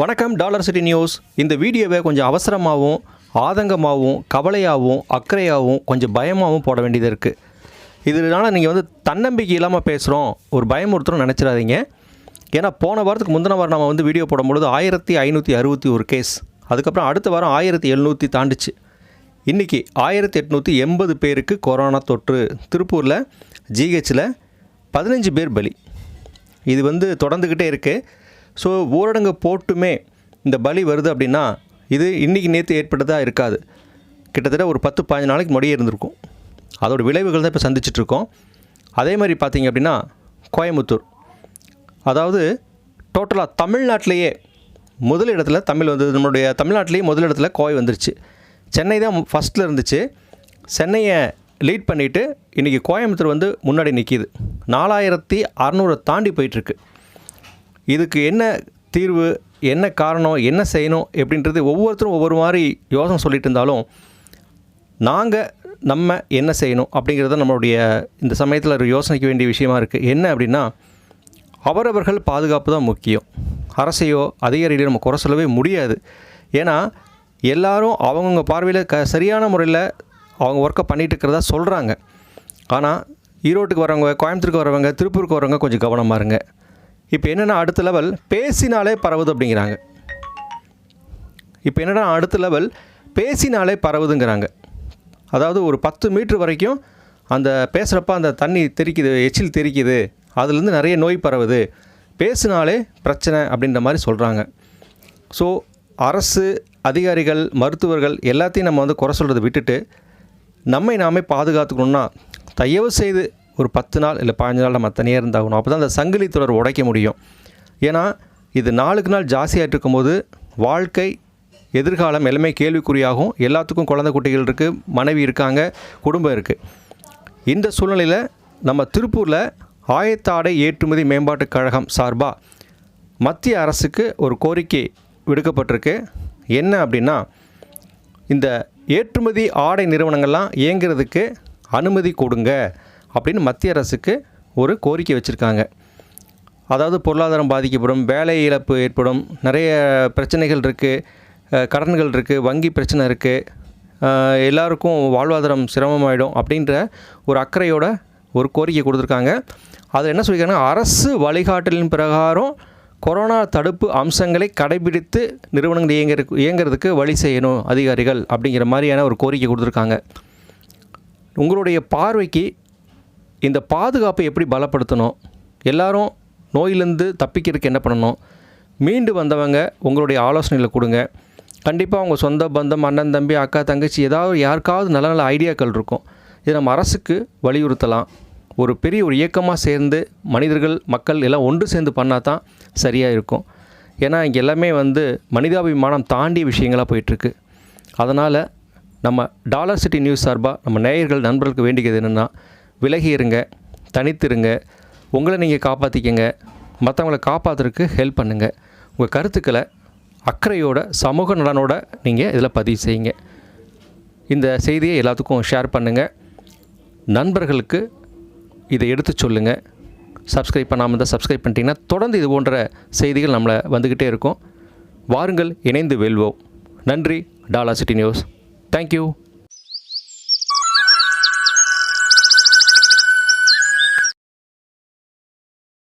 வணக்கம் dollar city news. இந்த வீடியோவை கொஞ்சம் அவசரமாகவும் ஆதங்கமாகவும் கவலையாகவும் அக்கறையாகவும் கொஞ்சம் பயமாகவும் போட வேண்டியது இருக்குது இதனால் நீங்கள் வந்து தன்னம்பிக்கை இல்லாமல் பேசுகிறோம் ஒரு பயமுறுத்துறோம் நினச்சிடாதீங்க. ஏன்னா போன வாரத்துக்கு முந்தின வாரம் நம்ம வந்து வீடியோ போடும்பொழுது ஆயிரத்தி ஐநூற்றி அறுபத்தி ஒரு கேஸ் அதுக்கப்புறம் அடுத்த வாரம் ஆயிரத்தி எழுநூற்றி தாண்டுச்சு. இன்றைக்கி ஆயிரத்தி எட்நூற்றி எண்பது பேருக்கு கொரோனா தொற்று. திருப்பூரில் ஜிஹெச்சில் பதினஞ்சு பேர் பலி. இது வந்து தொடர்ந்துக்கிட்டே இருக்குது ஸோ ஊரடங்கு போட்டுமே இந்த பலி வருது அப்படின்னா இது இன்றைக்கி நேற்று ஏற்பட்டதாக இருக்காது. கிட்டத்தட்ட ஒரு பத்து பதினஞ்சு நாளைக்கு முன்னாடியே இருந்திருக்கும். அதோட விளைவுகள் தான் இப்போ சந்திச்சிட்ருக்கோம் அதே மாதிரி பார்த்தீங்க அப்படின்னா கோயம்புத்தூர். அதாவது டோட்டலாக தமிழ்நாட்டிலேயே முதல் இடத்துல தமிழ் வந்து நம்மளுடைய தமிழ்நாட்டிலேயே முதலிடத்தில் கோவை வந்துருச்சு. சென்னை தான் ஃபஸ்ட்டில் இருந்துச்சு. சென்னையை லீட் பண்ணிவிட்டு இன்றைக்கி கோயம்புத்தூர் வந்து முன்னாடி நிற்கிது நாலாயிரத்தி அறநூறை தாண்டி போயிட்டுருக்கு இதுக்கு என்ன தீர்வு என்ன காரணம் என்ன செய்யணும் எப்படின்றது ஒவ்வொருத்தரும் ஒவ்வொரு மாதிரி யோசனை சொல்லிட்டு இருந்தாலும் நாங்கள் நம்ம என்ன செய்யணும் அப்படிங்கிறத நம்மளுடைய இந்த சமயத்தில் ஒரு யோசனைக்க வேண்டிய விஷயமா இருக்குது என்ன அப்படின்னா அவரவர்கள் பாதுகாப்பு தான் முக்கியம். அரசையோ அதிகாரிகளையோ நம்ம குறை சொல்லவே முடியாது. ஏன்னா எல்லாரும் அவங்கவுங்க பார்வையில் க சரியான முறையில் அவங்க ஒர்க்கை பண்ணிகிட்டு இருக்கிறதா சொல்கிறாங்க ஆனால் ஈரோட்டுக்கு வரவங்க கோயம்புத்தூருக்கு வரவங்க திருப்பூருக்கு வரவங்க கொஞ்சம் கவனமாக இருங்க. இப்போ என்னென்னா அடுத்த லெவல் பேசினாலே பரவுது அப்படிங்கிறாங்க. இப்போ என்னென்னா அடுத்த லெவல் பேசினாலே பரவுதுங்கிறாங்க. அதாவது ஒரு பத்து மீட்ரு வரைக்கும் அந்த பேசுகிறப்ப அந்த தண்ணி தெறிக்குது எச்சில் தெறிக்குது அதுலேருந்து நிறைய நோய் பரவுது. பேசினாலே பிரச்சனை அப்படின்ற மாதிரி சொல்கிறாங்க ஸோ அரசு அதிகாரிகள் மருத்துவர்கள் எல்லாத்தையும் நம்ம வந்து குறை சொல்கிறத விட்டுட்டு நம்மை நாமே பாதுகாத்துக்கணுன்னா தயவு செய்து ஒரு பத்து நாள் இல்லை பதினஞ்சு நாள் நம்ம தனியாக இருந்தாகணும். அப்போ தான் அந்த சங்கிலி தொடர் உடைக்க முடியும். ஏன்னா இது நாளுக்கு நாள் ஜாஸ்தியாகிட்டு இருக்கும்போது வாழ்க்கை எதிர்காலம் எல்லாமே கேள்விக்குறியாகும். எல்லாத்துக்கும் குழந்தை குட்டிகள் இருக்குது மனைவி இருக்காங்க குடும்பம் இருக்குது இந்த சூழ்நிலையில் நம்ம திருப்பூரில் ஆயத்தாடை ஏற்றுமதி மேம்பாட்டுக் கழகம் சார்பாக மத்திய அரசுக்கு ஒரு கோரிக்கை விடுக்கப்பட்டிருக்கு. என்ன அப்படின்னா இந்த ஏற்றுமதி ஆடை நிறுவனங்கள்லாம் இயங்குறதுக்கு அனுமதி கொடுங்க. அப்படின்னு மத்திய அரசுக்கு ஒரு கோரிக்கை வச்சுருக்காங்க. அதாவது பொருளாதாரம் பாதிக்கப்படும் வேலை இழப்பு ஏற்படும் நிறைய பிரச்சனைகள் இருக்குது கடன்கள் இருக்குது வங்கி பிரச்சனை இருக்குது எல்லாருக்கும் வாழ்வாதாரம் சிரமமாயிடும் அப்படின்ற ஒரு அக்கறையோட ஒரு கோரிக்கை கொடுத்துருக்காங்க. அதில் என்ன சொல்லியிருக்காங்கன்னா அரசு வழிகாட்டலின் பிரகாரம் கொரோனா தடுப்பு அம்சங்களை கடைபிடித்து நிறுவனங்கள் இயங்கிற இயங்குறதுக்கு வழி செய்யணும் அதிகாரிகள் அப்படிங்கிற மாதிரியான ஒரு கோரிக்கை கொடுத்துருக்காங்க. உங்களுடைய பார்வைக்கு இந்த பாதுகாப்பை எப்படி பலப்படுத்தணும்? எல்லாரும் நோயிலேருந்து தப்பிக்கிறதுக்கு என்ன பண்ணணும்? மீண்டு வந்தவங்க உங்களுடைய ஆலோசனைகளை கொடுங்க. கண்டிப்பாக உங்கள் சொந்த பந்தம் அண்ணன் தம்பி அக்கா தங்கச்சி ஏதாவது யாருக்காவது நல்ல நல்ல ஐடியாக்கள் இருக்கும். இதை நம்ம அரசுக்கு வலியுறுத்தலாம். ஒரு பெரிய ஒரு இயக்கமாக சேர்ந்து மனிதர்கள் மக்கள் எல்லாம் ஒன்று சேர்ந்து பண்ணால் தான் சரியாக இருக்கும். ஏன்னா இங்கே எல்லாமே வந்து மனிதாபிமானம் தாண்டிய விஷயங்களாக போயிட்டுருக்கு. அதனால் நம்ம டாலர் சிட்டி நியூஸ் சார்பாக நம்ம நேயர்கள் நண்பர்களுக்கு வேண்டியது என்னென்னா விலகி இருங்க தனித்திருங்க உங்களை நீங்கள் காப்பாற்றிக்கங்க மற்றவங்களை காப்பாற்றுறதுக்கு ஹெல்ப் பண்ணுங்கள் உங்கள் கருத்துக்களை அக்கறையோட சமூக நலனோட நீங்கள் இதில் பதிவு செய்யுங்க. இந்த செய்தியை எல்லாத்துக்கும் ஷேர் பண்ணுங்கள் நண்பர்களுக்கு இதை எடுத்து சொல்லுங்கள் சப்ஸ்கிரைப் பண்ணாமல் இருந்தால் சப்ஸ்கிரைப் பண்ணிட்டீங்கன்னா தொடர்ந்து இது போன்ற செய்திகள் நம்மளை வந்துக்கிட்டே இருக்கும். வாருங்கள் இணைந்து வெல்வோம். நன்றி டாலா சிட்டி நியூஸ். தேங்க்யூ